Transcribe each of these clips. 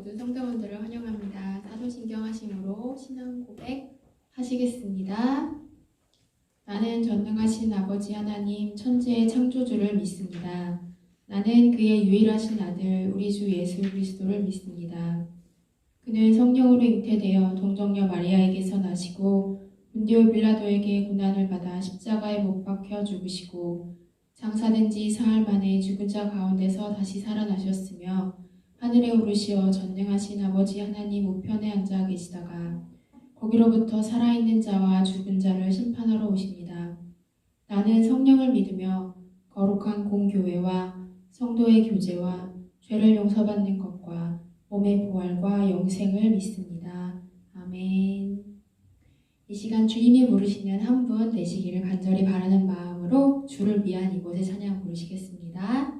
모든 성도분들을 환영합니다. 사도신경 하심으로 신앙 고백 하시겠습니다. 나는 전능하신 아버지 하나님 천지의 창조주를 믿습니다. 나는 그의 유일하신 아들 우리 주 예수 그리스도를 믿습니다. 그는 성령으로 잉태되어 동정녀 마리아에게서 나시고 본디오 빌라도에게 고난을 받아 십자가에 못 박혀 죽으시고 장사된 지 사흘 만에 죽은 자 가운데서 다시 살아나셨으며 하늘에 오르시어 전능하신 아버지 하나님 우편에 앉아 계시다가 거기로부터 살아있는 자와 죽은 자를 심판하러 오십니다. 나는 성령을 믿으며 거룩한 공교회와 성도의 교제와 죄를 용서받는 것과 몸의 부활과 영생을 믿습니다. 아멘. 이 시간 주님이 부르시는 한 분 되시기를 간절히 바라는 마음으로 주를 위한 이곳에 찬양 부르시겠습니다.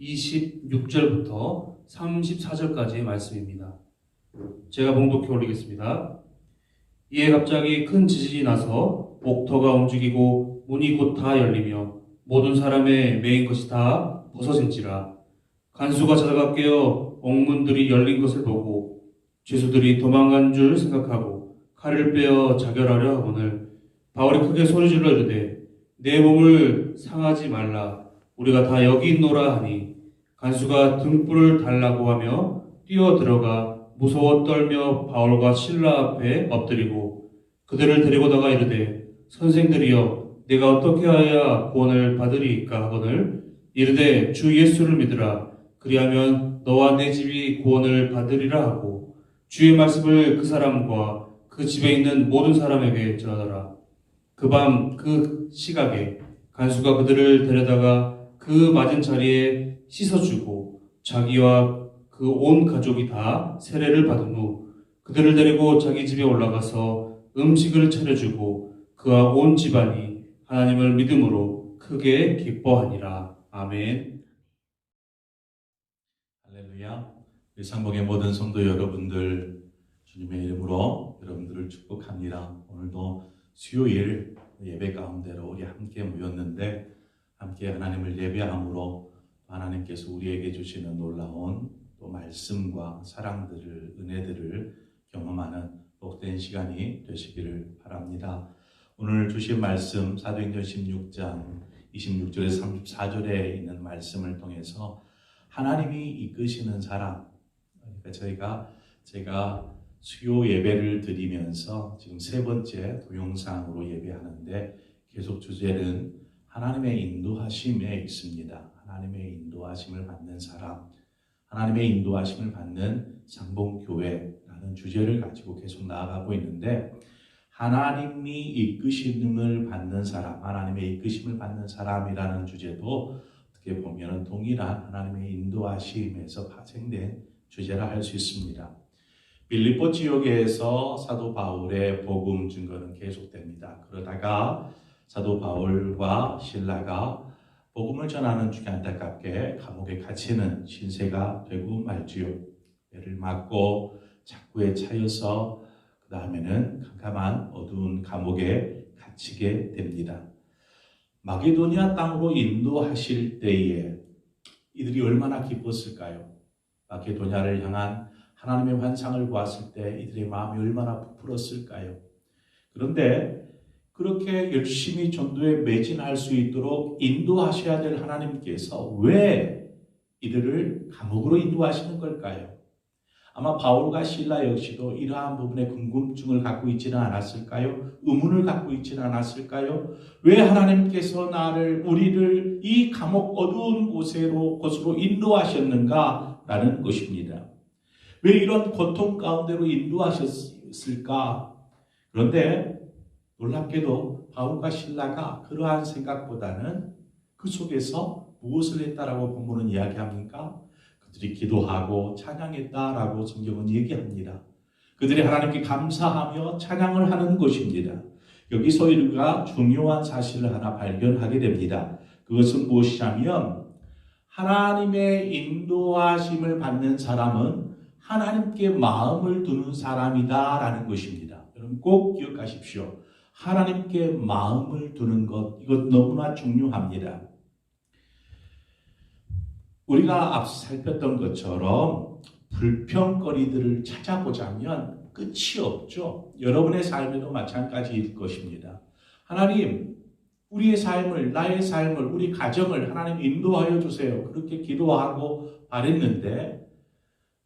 26절부터 34절까지의 말씀입니다. 제가 봉독해 올리겠습니다. 이에 갑자기 큰 지진이 나서 옥터가 움직이고 문이 곧 다 열리며 모든 사람의 메인 것이 다 벗어진지라 간수가 자다가 깨어 옥문들이 열린 것을 보고 죄수들이 도망간 줄 생각하고 칼을 빼어 자결하려 하거늘 바울이 크게 소리질러 이르되 내 몸을 상하지 말라 우리가 다 여기 있노라 하니 간수가 등불을 달라고 하며 뛰어 들어가 무서워 떨며 바울과 신라 앞에 엎드리고 그들을 데리고 나가 이르되 선생들이여 내가 어떻게 하여야 구원을 받으리이까 하거늘? 이르되 주 예수를 믿으라. 그리하면 너와 내 집이 구원을 받으리라 하고 주의 말씀을 그 사람과 그 집에 있는 모든 사람에게 전하더라. 그 밤 그 시각에 간수가 그들을 데려다가 그 맞은 자리에 씻어주고 자기와 그 온 가족이 다 세례를 받은 후그 그들을 데리고 자기 집에 올라가서 음식을 차려주고 그와 온 집안이 하나님을 믿음으로 크게 기뻐하니라. 아멘. 할렐루야. 상봉의 모든 성도 여러분들 주님의 이름으로 여러분들을 축복합니다. 오늘도 수요일 예배 가운데로 우리 함께 모였는데 함께 하나님을 예배함으로 하나님께서 우리에게 주시는 놀라운 또 말씀과 사랑들을 은혜들을 경험하는 복된 시간이 되시기를 바랍니다. 오늘 주신 말씀 사도행전 16장 26절에서 34절에 있는 말씀을 통해서 하나님이 이끄시는 사람 그러니까 저희가 제가 수요 예배를 드리면서 지금 세 번째 동영상으로 예배하는데 계속 주제는 하나님의 인도하심에 있습니다. 하나님의 인도하심을 받는 사람, 하나님의 인도하심을 받는 상봉교회라는 주제를 가지고 계속 나아가고 있는데 하나님이 이끄심을 받는 사람, 하나님의 이끄심을 받는 사람이라는 주제도 어떻게 보면 동일한 하나님의 인도하심에서 파생된 주제라 할 수 있습니다. 빌립보 지역에서 사도 바울의 복음 증거는 계속됩니다. 그러다가 사도 바울과 신라가 복음을 전하는 중에 안타깝게 감옥에 갇히는 신세가 되고 말지요. 배를 맞고 작구에 차여서 그 다음에는 캄캄한 어두운 감옥에 갇히게 됩니다. 마게도니아 땅으로 인도하실 때에 이들이 얼마나 기뻤을까요? 마게도니아를 향한 하나님의 환상을 보았을 때 이들의 마음이 얼마나 부풀었을까요? 그런데 그렇게 열심히 전도에 매진할 수 있도록 인도하셔야 될 하나님께서 왜 이들을 감옥으로 인도하시는 걸까요? 아마 바울과 신라 역시도 이러한 부분에 궁금증을 갖고 있지는 않았을까요? 의문을 갖고 있지는 않았을까요? 왜 하나님께서 나를 우리를 이 감옥 어두운 곳으로 곳으로 인도하셨는가라는 것입니다. 왜 이런 고통 가운데로 인도하셨을까? 그런데 놀랍게도 바울과 신라가 그러한 생각보다는 그 속에서 무엇을 했다라고 본문은 이야기합니까? 그들이 기도하고 찬양했다라고 성경은 얘기합니다. 그들이 하나님께 감사하며 찬양을 하는 것입니다. 여기서 우리가 중요한 사실을 하나 발견하게 됩니다. 그것은 무엇이냐면 하나님의 인도하심을 받는 사람은 하나님께 마음을 두는 사람이다라는 것입니다. 여러분 꼭 기억하십시오. 하나님께 마음을 두는 것 이것 너무나 중요합니다. 우리가 앞서 살폈던 것처럼 불평거리들을 찾아보자면 끝이 없죠. 여러분의 삶에도 마찬가지일 것입니다. 하나님, 우리의 삶을, 나의 삶을, 우리 가정을 하나님 인도하여 주세요. 그렇게 기도하고 바랬는데,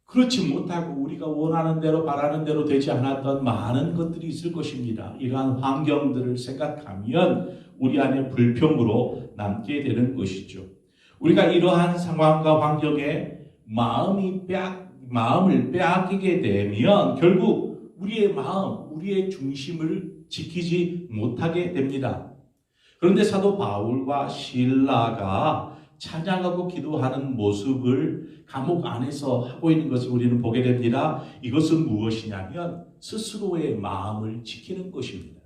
그렇지 못하고 우리가 원하는 대로 바라는 대로 되지 않았던 많은 것들이 있을 것입니다. 이러한 환경들을 생각하면 우리 안에 불평으로 남게 되는 것이죠. 우리가 이러한 상황과 환경에 마음이 빼앗, 마음을 빼앗기게 되면 결국 우리의 마음, 우리의 중심을 지키지 못하게 됩니다. 그런데 사도 바울과 신라가 찬양하고 기도하는 모습을 감옥 안에서 하고 있는 것을 우리는 보게 됩니다. 이것은 무엇이냐면 스스로의 마음을 지키는 것입니다.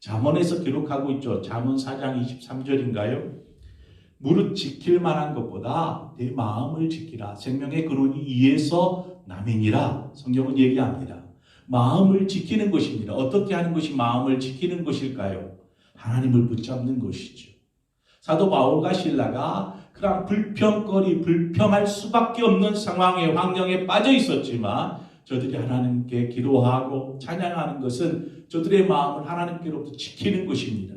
잠언에서 기록하고 있죠. 잠언 4장 23절인가요? 무릇 지킬 만한 것보다 내 마음을 지키라. 생명의 근원이 이에서 남이니라. 성경은 얘기합니다. 마음을 지키는 것입니다. 어떻게 하는 것이 마음을 지키는 것일까요? 하나님을 붙잡는 것이죠. 사도 바울과 신라가 그런 불평거리, 불평할 수밖에 없는 상황의 환경에 빠져 있었지만 저들이 하나님께 기도하고 찬양하는 것은 저들의 마음을 하나님께로부터 지키는 것입니다.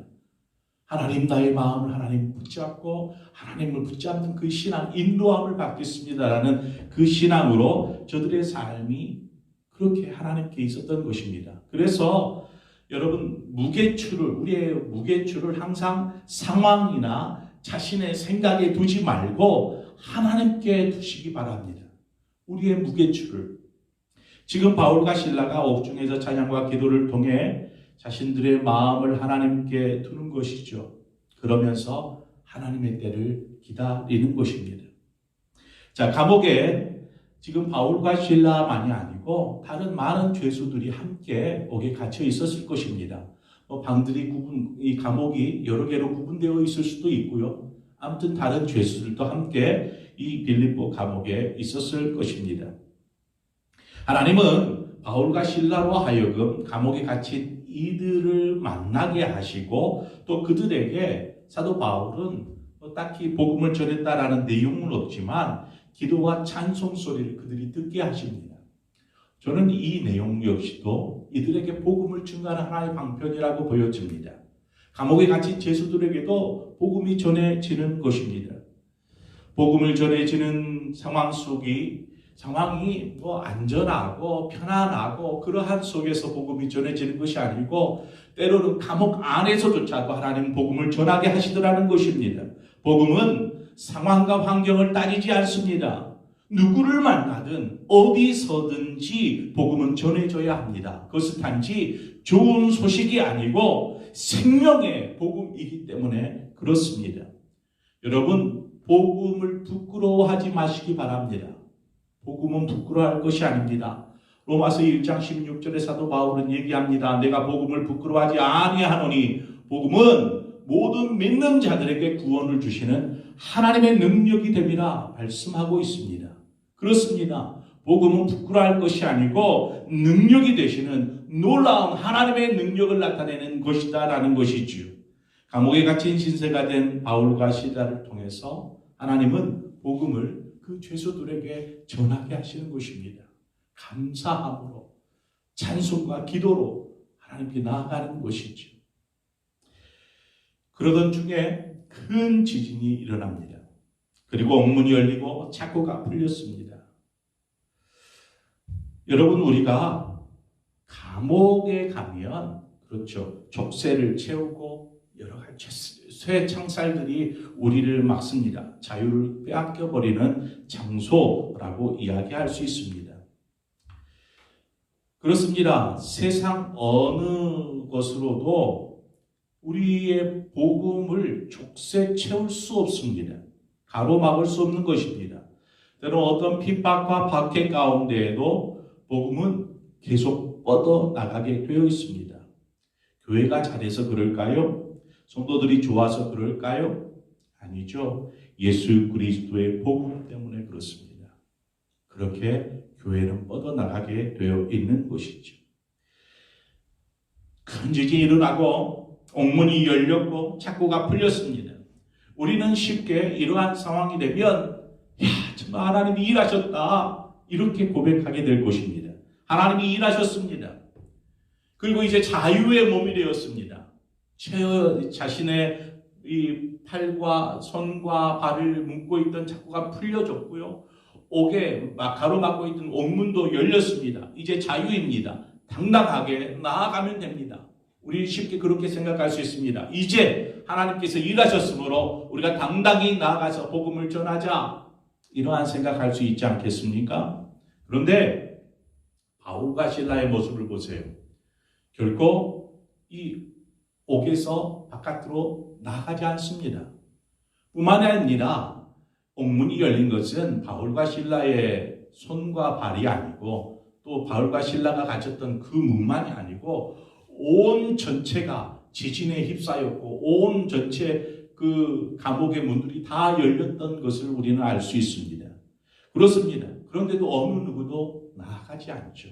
하나님 나의 마음을 하나님 붙잡고 하나님을 붙잡는 그 신앙 인도함을 받겠습니다라는 그 신앙으로 저들의 삶이 그렇게 하나님께 있었던 것입니다. 그래서 여러분 무게추를 우리의 무게추를 항상 상황이나 자신의 생각에 두지 말고 하나님께 두시기 바랍니다. 우리의 무게추를 지금 바울과 신라가 옥중에서 찬양과 기도를 통해 자신들의 마음을 하나님께 두는 것이죠. 그러면서 하나님의 때를 기다리는 것입니다. 자, 감옥에 지금 바울과 신라만이 아니고 다른 많은 죄수들이 함께 옥에 갇혀 있었을 것입니다. 뭐 방들이 구분, 이 감옥이 여러 개로 구분되어 있을 수도 있고요. 아무튼 다른 죄수들도 함께 이 빌립보 감옥에 있었을 것입니다. 하나님은 바울과 신라로 하여금 감옥에 갇힌 이들을 만나게 하시고 또 그들에게 사도 바울은 뭐 딱히 복음을 전했다라는 내용은 없지만 기도와 찬송 소리를 그들이 듣게 하십니다. 저는 이 내용 역시도 이들에게 복음을 증가하는 하나의 방편이라고 보여집니다. 감옥에 갇힌 죄수들에게도 복음이 전해지는 것입니다. 복음을 전해지는 상황 속이 상황이 뭐 안전하고 편안하고 그러한 속에서 복음이 전해지는 것이 아니고 때로는 감옥 안에서조차도 하나님 복음을 전하게 하시더라는 것입니다. 복음은 상황과 환경을 따지지 않습니다. 누구를 만나든 어디서든지 복음은 전해져야 합니다. 그것은 단지 좋은 소식이 아니고 생명의 복음이기 때문에 그렇습니다. 여러분, 복음을 부끄러워하지 마시기 바랍니다. 복음은 부끄러워할 것이 아닙니다. 로마서 1장 16절에 사도 바울은 얘기합니다. 내가 복음을 부끄러워하지 아니하노니 복음은 모든 믿는 자들에게 구원을 주시는 하나님의 능력이 됨이라 말씀하고 있습니다. 그렇습니다. 복음은 부끄러워할 것이 아니고 능력이 되시는 놀라운 하나님의 능력을 나타내는 것이다라는 것이지요. 감옥에 갇힌 신세가 된 바울과 시다를 통해서 하나님은 복음을 그 죄수들에게 전하게 하시는 것입니다. 감사함으로 찬송과 기도로 하나님께 나아가는 것이죠. 그러던 중에 큰 지진이 일어납니다. 그리고 옥문이 열리고 창고가 풀렸습니다. 여러분 우리가 감옥에 가면 그렇죠. 족쇄를 채우고 여러 가지 쇠 창살들이 우리를 막습니다. 자유를 빼앗겨 버리는 장소라고 이야기할 수 있습니다. 그렇습니다. 세상 어느 것으로도 우리의 복음을 족쇄 채울 수 없습니다. 가로막을 수 없는 것입니다. 때로 어떤 핍박과 박해 가운데에도 복음은 계속 뻗어 나가게 되어 있습니다. 교회가 잘해서 그럴까요? 성도들이 좋아서 그럴까요? 아니죠. 예수 그리스도의 복음 때문에 그렇습니다. 그렇게 교회는 뻗어나가게 되어 있는 것이죠. 큰 지진이 일어나고 옥문이 열렸고 창고가 풀렸습니다. 우리는 쉽게 이러한 상황이 되면 야 정말 하나님이 일하셨다 이렇게 고백하게 될 것입니다. 하나님이 일하셨습니다. 그리고 이제 자유의 몸이 되었습니다. 제 자신의 이 팔과 손과 발을 묶고 있던 창고가 풀려졌고요. 옥에 막 가로막고 있던 옥문도 열렸습니다. 이제 자유입니다. 당당하게 나아가면 됩니다. 우리 쉽게 그렇게 생각할 수 있습니다. 이제 하나님께서 일하셨으므로 우리가 당당히 나아가서 복음을 전하자. 이러한 생각할 수 있지 않겠습니까? 그런데 신라의 모습을 보세요. 결코 이 옥에서 바깥으로 나가지 않습니다. 뿐만 아니라 옥문이 열린 것은 바울과 신라의 손과 발이 아니고 또 바울과 신라가 가졌던 그 문만이 아니고 온 전체가 지진에 휩싸였고 온 전체 그 감옥의 문들이 다 열렸던 것을 우리는 알 수 있습니다. 그렇습니다. 그런데도 어느 누구도 나아가지 않죠.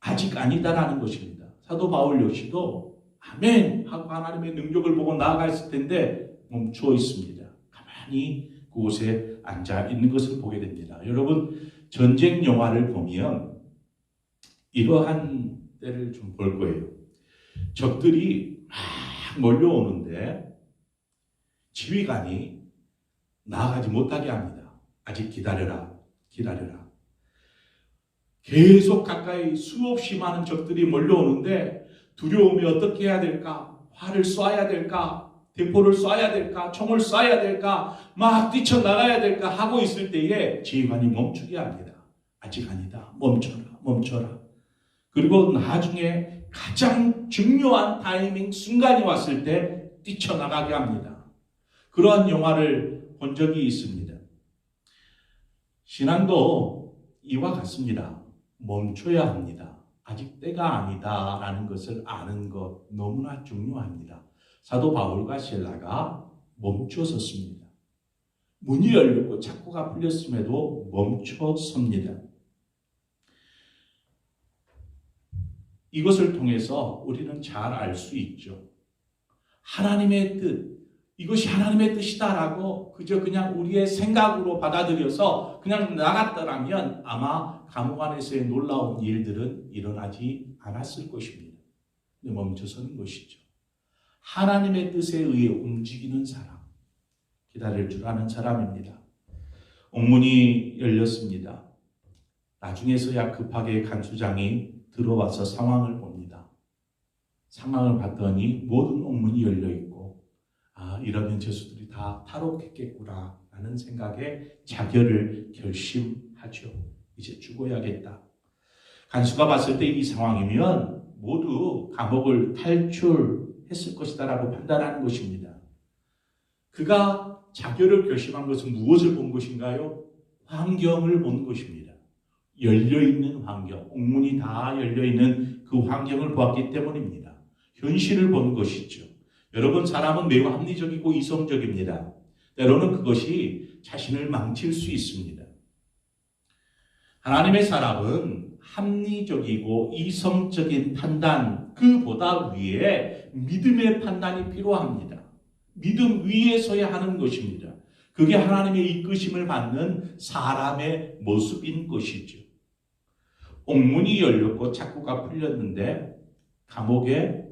아직 아니다라는 것입니다. 사도 바울 역시도 아멘 하고 하나님의 능력을 보고 나아갔을 텐데 멈춰 있습니다. 가만히 그곳에 앉아 있는 것을 보게 됩니다. 여러분 전쟁 영화를 보면 이러한 때를 좀 볼 거예요. 적들이 막 몰려오는데 지휘관이 나아가지 못하게 합니다. 아직 기다려라, 기다려라. 계속 가까이 수없이 많은 적들이 몰려오는데 두려움이 어떻게 해야 될까? 활을 쏴야 될까? 대포를 쏴야 될까? 총을 쏴야 될까? 막 뛰쳐나가야 될까? 하고 있을 때에 지휘관이 멈추게 합니다. 아직 아니다. 멈춰라, 멈춰라. 그리고 나중에 가장 중요한 타이밍 순간이 왔을 때 뛰쳐나가게 합니다. 그러한 영화를 본 적이 있습니다. 신앙도 이와 같습니다. 멈춰야 합니다. 아직 때가 아니다 라는 것을 아는 것 너무나 중요합니다. 사도 바울과 신라가 멈춰섰습니다. 문이 열렸고 착고가 풀렸음에도 멈춰 섭니다. 이것을 통해서 우리는 잘 알 수 있죠. 하나님의 뜻, 이것이 하나님의 뜻이다라고 그저 그냥 우리의 생각으로 받아들여서 그냥 나갔더라면 아마 감옥 안에서의 놀라운 일들은 일어나지 않았을 것입니다. 멈춰서는 것이죠. 하나님의 뜻에 의해 움직이는 사람, 기다릴 줄 아는 사람입니다. 옥문이 열렸습니다. 나중에서야 급하게 간수장이 들어와서 상황을 봅니다. 상황을 봤더니 모든 옥문이 열려 있고, 아, 이러면 죄수들이 다 탈옥했겠구나, 라는 생각에 자결을 결심하죠. 이제 죽어야겠다. 간수가 봤을 때 이 상황이면 모두 감옥을 탈출했을 것이다라고 판단하는 것입니다. 그가 자결을 결심한 것은 무엇을 본 것인가요? 환경을 본 것입니다. 열려있는 환경, 옥문이 다 열려있는 그 환경을 보았기 때문입니다. 현실을 본 것이죠. 여러분, 사람은 매우 합리적이고 이성적입니다. 때로는 그것이 자신을 망칠 수 있습니다. 하나님의 사람은 합리적이고 이성적인 판단, 그보다 위에 믿음의 판단이 필요합니다. 믿음 위에 서야 하는 것입니다. 그게 하나님의 이끄심을 받는 사람의 모습인 것이죠. 옥문이 열렸고 착고가 풀렸는데 감옥에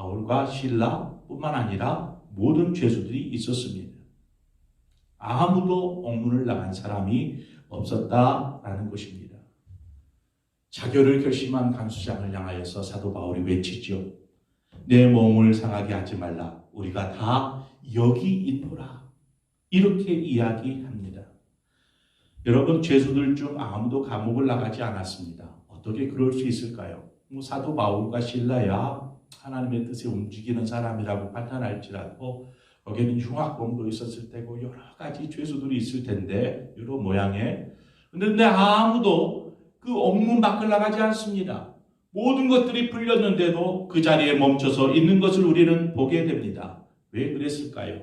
바울과 신라뿐만 아니라 모든 죄수들이 있었습니다. 아무도 옥문을 나간 사람이 없었다라는 것입니다. 자결을 결심한 간수장을 향하여서 사도 바울이 외치죠. 내 몸을 상하게 하지 말라. 우리가 다 여기 있노라. 이렇게 이야기합니다. 여러분 죄수들 중 아무도 감옥을 나가지 않았습니다. 어떻게 그럴 수 있을까요? 뭐 사도 바울과 신라야 하나님의 뜻에 움직이는 사람이라고 판단할지라도 거기에는 흉악범도 있었을 테고 여러 가지 죄수들이 있을 텐데 여러 모양의 그런데 아무도 그 옥문 밖을 나가지 않습니다. 모든 것들이 풀렸는데도 그 자리에 멈춰서 있는 것을 우리는 보게 됩니다. 왜 그랬을까요?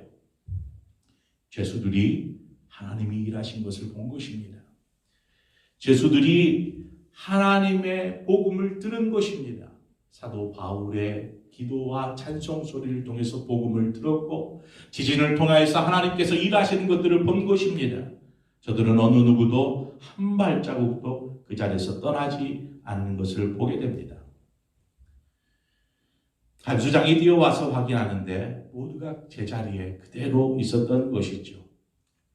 죄수들이 하나님이 일하신 것을 본 것입니다. 죄수들이 하나님의 복음을 들은 것입니다. 사도 바울의 기도와 찬송 소리를 통해서 복음을 들었고 지진을 통하여서 하나님께서 일하시는 것들을 본 것입니다. 저들은 어느 누구도 한 발자국도 그 자리에서 떠나지 않는 것을 보게 됩니다. 간수장이 뛰어와서 확인하는데 모두가 제자리에 그대로 있었던 것이죠.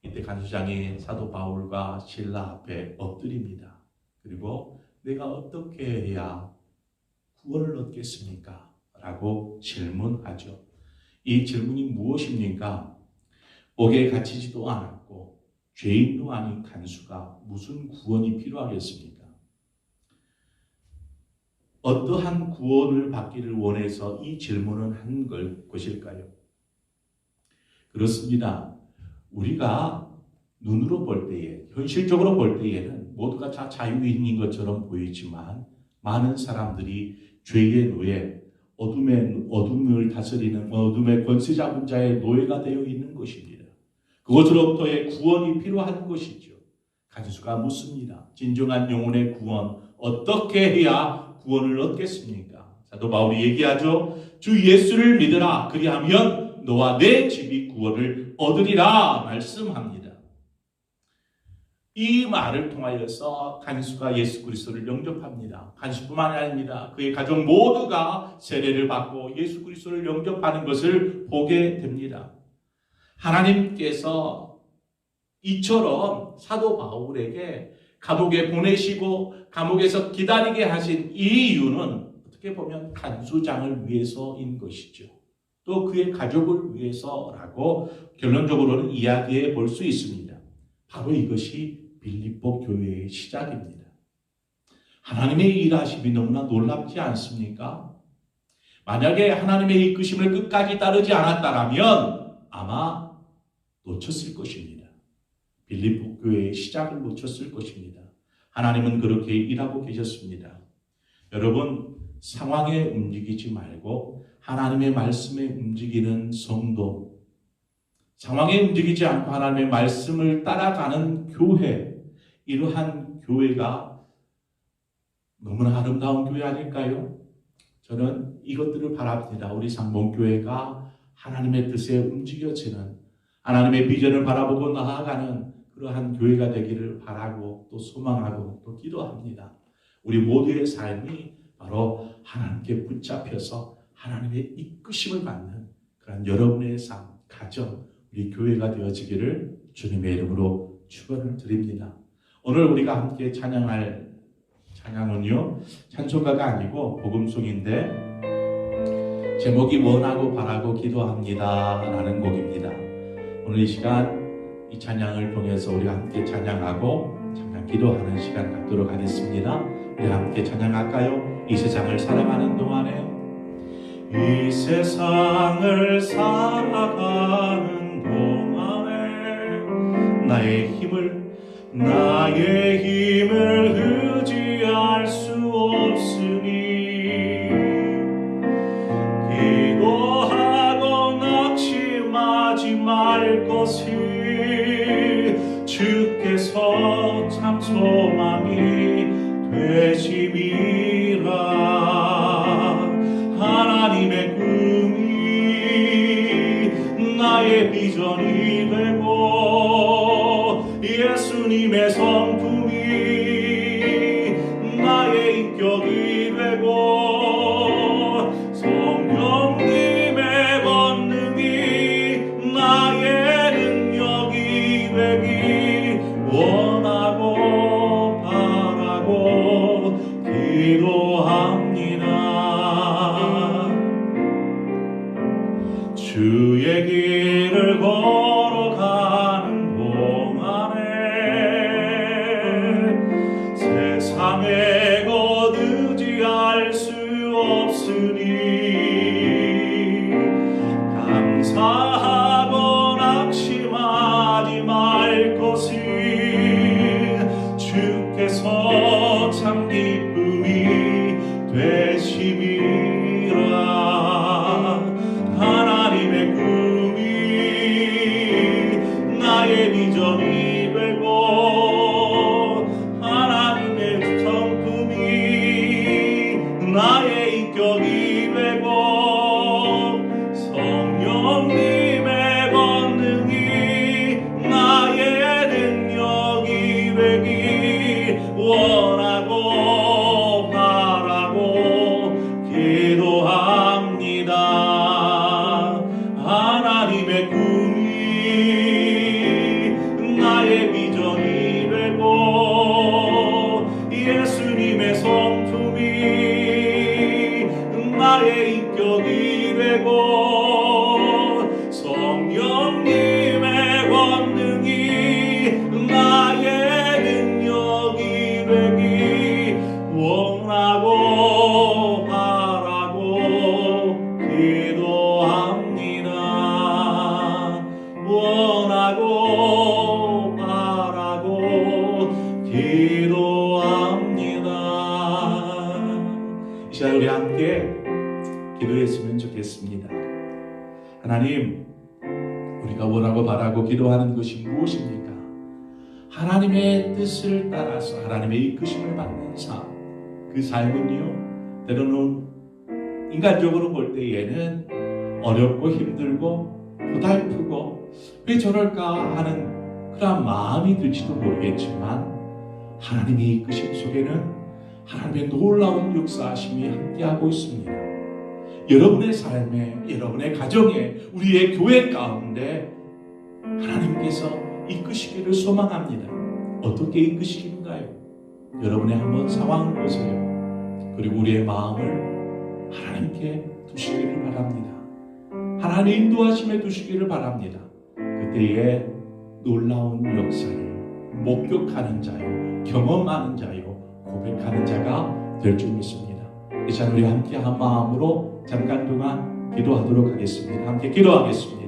이때 간수장이 사도 바울과 신라 앞에 엎드립니다. 그리고 내가 어떻게 해야 구원을 얻겠습니까? 라고 질문하죠. 이 질문이 무엇입니까? 옥에 갇히지도 않았고 죄인도 아닌 간수가 무슨 구원이 필요하겠습니까? 어떠한 구원을 받기를 원해서 이 질문을 한 걸 것일까요? 그렇습니다. 우리가 눈으로 볼 때에, 현실적으로 볼 때에는 모두가 다 자유인인 것처럼 보이지만 많은 사람들이 죄의 노예, 어둠의, 어둠을 다스리는 어둠의 권세 잡은 자의 노예가 되어 있는 것입니다. 그것으로부터의 구원이 필요한 것이죠. 간수가 묻습니다. 진정한 영혼의 구원, 어떻게 해야 구원을 얻겠습니까? 사도 바울이 얘기하죠. 주 예수를 믿으라. 그리하면 너와 내 집이 구원을 얻으리라 말씀합니다. 이 말을 통하여서 간수가 예수 그리스도를 영접합니다. 간수뿐만 아닙니다. 그의 가족 모두가 세례를 받고 예수 그리스도를 영접하는 것을 보게 됩니다. 하나님께서 이처럼 사도 바울에게 감옥에 보내시고 감옥에서 기다리게 하신 이 이유는 어떻게 보면 간수장을 위해서인 것이죠. 또 그의 가족을 위해서라고 결론적으로는 이야기해 볼 수 있습니다. 바로 이것이 빌립보 교회의 시작입니다. 하나님의 일하심이 너무나 놀랍지 않습니까? 만약에 하나님의 이끄심을 끝까지 따르지 않았다면 아마 놓쳤을 것입니다. 빌립보 교회의 시작을 놓쳤을 것입니다. 하나님은 그렇게 일하고 계셨습니다. 여러분 상황에 움직이지 말고 하나님의 말씀에 움직이는 성도 상황에 움직이지 않고 하나님의 말씀을 따라가는 교회 이러한 교회가 너무나 아름다운 교회 아닐까요? 저는 이것들을 바랍니다. 우리 상봉교회가 하나님의 뜻에 움직여지는 하나님의 비전을 바라보고 나아가는 그러한 교회가 되기를 바라고 또 소망하고 또 기도합니다. 우리 모두의 삶이 바로 하나님께 붙잡혀서 하나님의 이끄심을 받는 그런 여러분의 삶, 가정, 우리 교회가 되어지기를 주님의 이름으로 축원을 드립니다. 오늘 우리가 함께 찬양할 찬양은요 찬송가가 아니고 복음송인데 제목이 원하고 바라고 기도합니다라는 곡입니다. 오늘 이 시간 이 찬양을 통해서 우리 함께 찬양하고 잠깐 기도하는 시간 갖도록 하겠습니다. 우리 함께 찬양할까요? 이 세상을 살아가는 동안에 이 세상을 살아가는 동안에 나의 힘을 나의 힘을 의지할 수 없으니 기도하고 낙심하지 말 것을 주께서 참 소망이 되심이라 없으 이끄심을 받는 삶. 그 삶은요, 때로는 인간적으로 볼 때에는 어렵고 힘들고 고달프고 왜 저럴까 하는 그런 마음이 들지도 모르겠지만 하나님의 이끄심 속에는 하나님의 놀라운 역사하심이 함께하고 있습니다. 여러분의 삶에, 여러분의 가정에, 우리의 교회 가운데 하나님께서 이끄시기를 소망합니다. 어떻게 이끄시는가요? 여러분의 한번 상황을 보세요. 그리고 우리의 마음을 하나님께 두시기를 바랍니다. 하나님 인도하심에 두시기를 바랍니다. 그때에 놀라운 역사를 목격하는 자요, 경험하는 자요, 고백하는 자가 될 줄 믿습니다. 이 시간 우리 함께 한 마음으로 잠깐 동안 기도하도록 하겠습니다. 함께 기도하겠습니다.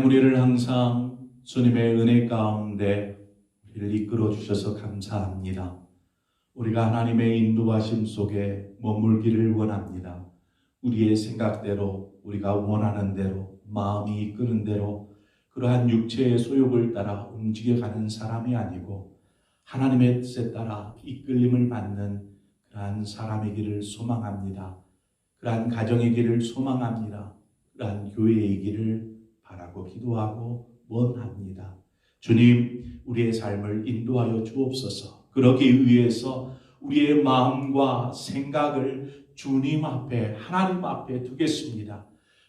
하나님 우리를 항상 주님의 은혜 가운데 우리를 이끌어 주셔서 감사합니다. 우리가 하나님의 인도하심 속에 머물기를 원합니다. 우리의 생각대로 우리가 원하는 대로 마음이 이끄는 대로 그러한 육체의 소욕을 따라 움직여가는 사람이 아니고 하나님의 뜻에 따라 이끌림을 받는 그러한 사람이기를 소망합니다. 그러한 가정이기를 소망합니다. 그러한 교회이기를 바라고 기도하고 원합니다. 주님, 우리의 삶을 인도하여 주옵소서. 그러기 위해서 우리의 마음과 생각을 주님 앞에, 하나님 앞에 두겠습니다.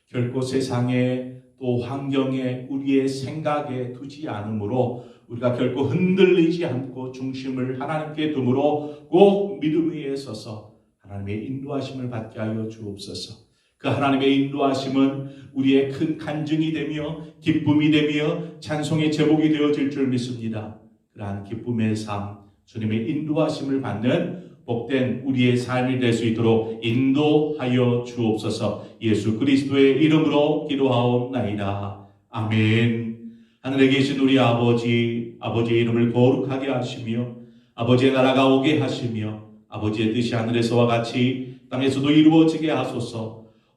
결코 세상에 또 환경에 우리의 생각에 두지 않으므로 우리가 결코 흔들리지 않고 중심을 하나님께 두므로 꼭 믿음 위에 서서 하나님의 인도하심을 받게 하여 주옵소서. 그 하나님의 인도하심은 우리의 큰 간증이 되며 기쁨이 되며 찬송의 제목이 되어질 줄 믿습니다. 그러한 기쁨의 삶, 주님의 인도하심을 받는 복된 우리의 삶이 될 수 있도록 인도하여 주옵소서 예수 그리스도의 이름으로 기도하옵나이다. 아멘. 하늘에 계신 우리 아버지, 아버지의 이름을 거룩하게 하시며 아버지의 나라가 오게 하시며 아버지의 뜻이 하늘에서와 같이 땅에서도 이루어지게 하소서.